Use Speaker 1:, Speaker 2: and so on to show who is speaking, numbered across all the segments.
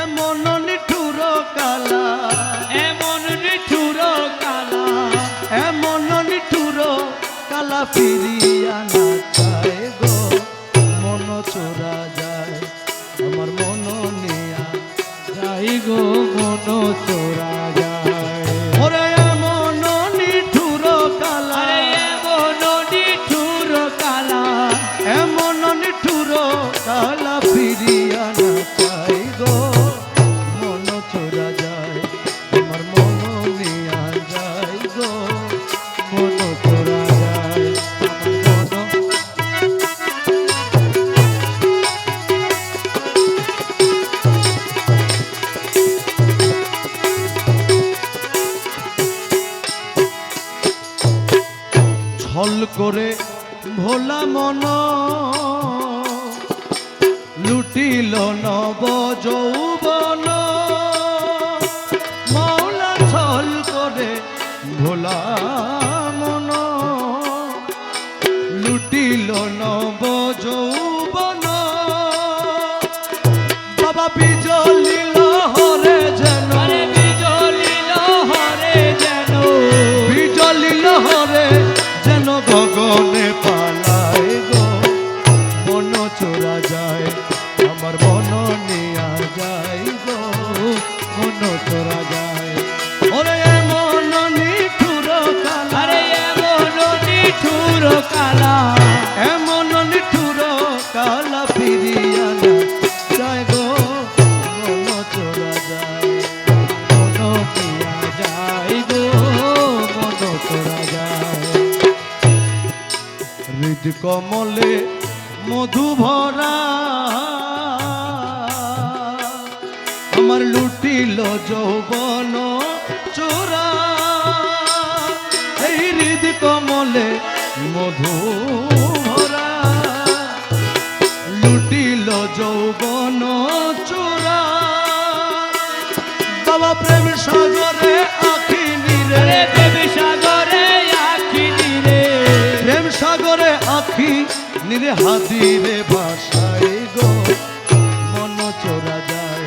Speaker 1: এমন নিঠুর কালা,
Speaker 2: এমন নিঠুর কালা,
Speaker 1: এমন নিঠুর কালা ফিরিয়া না চায় গো। মন চোরা যায়, আমার মন নিয়া
Speaker 2: যাই গো, মন চোরা
Speaker 1: ছল করে ভোলা মন। লুটিল নব যৌবন যায় আমার মন নিয়া যায় গো মন চোরা যায়। ওরে মন নিঠুর কালা
Speaker 2: আরে এমন নিঠুর কালা।
Speaker 1: এমন নিঠুর কালা ফিরিয়া না যায় গো মন চোরা যায় মন নিয়া যায় গো মন চোরা যায়। হৃদ কমলে মধু ভরা আমার লুটিল যৌবন চোরা। এই হৃদ কমলে মধু ভরা লুটিল যৌবন হাদিরে ভাষায় গো। মন চোরা যায়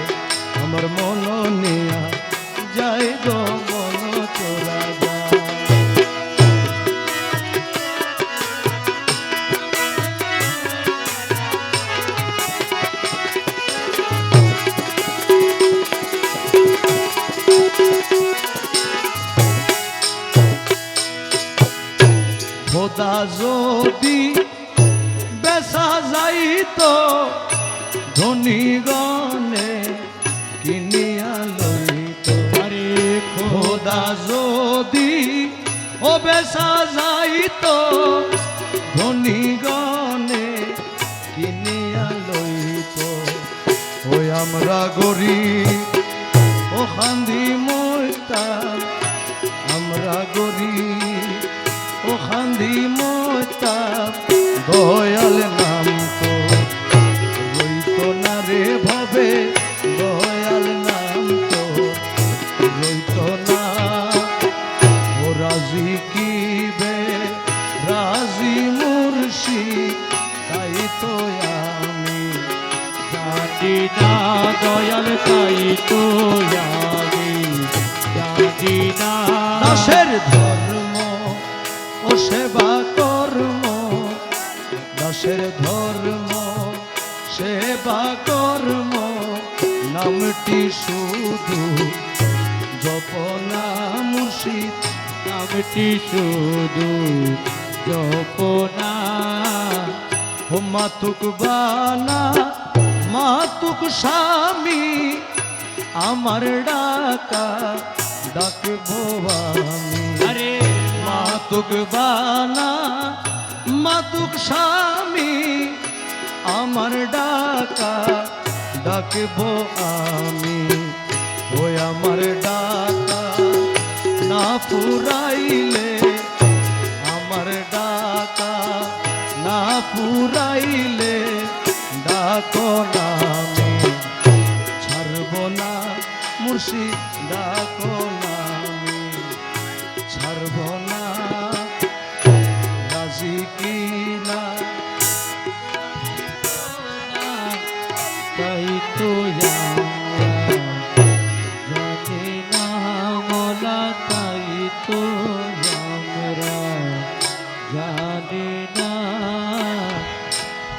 Speaker 1: আমার মন নিয়া যায় গো। মন চোরা যায়। ধনী গনে কিনিয়া লইত
Speaker 2: আরে
Speaker 1: খোদা যদি ও বেসা যাইত ধনী গনে কিনিয়া লইত। ওই আমরা গরিব, ও খান্দি মরতাম আমরা গরিব, ও খান্দি মরতাম দয়াল
Speaker 2: জানি না দয়াল তাই তো আমি জানি না।
Speaker 1: দাসের ধর্ম ও সেবা কর্ম দাসের ধর্ম সেবা কর্ম নামটি শুধু জপনা মুর্শিদ।
Speaker 2: নামটি শুধু জপনা।
Speaker 1: ও মাতুক বানা মাতুক স্বামী আমার ডাকা ডাকবো আমি।
Speaker 2: আরে
Speaker 1: মাতুক বানা মাতুক স্বামী আমার ডাকা ডাকবো আমি। ওই আমার ডাকা না পুরাইলে আমার ডাকা না পুরাইলে ডাকো নামে মুর্শিদ ডাকো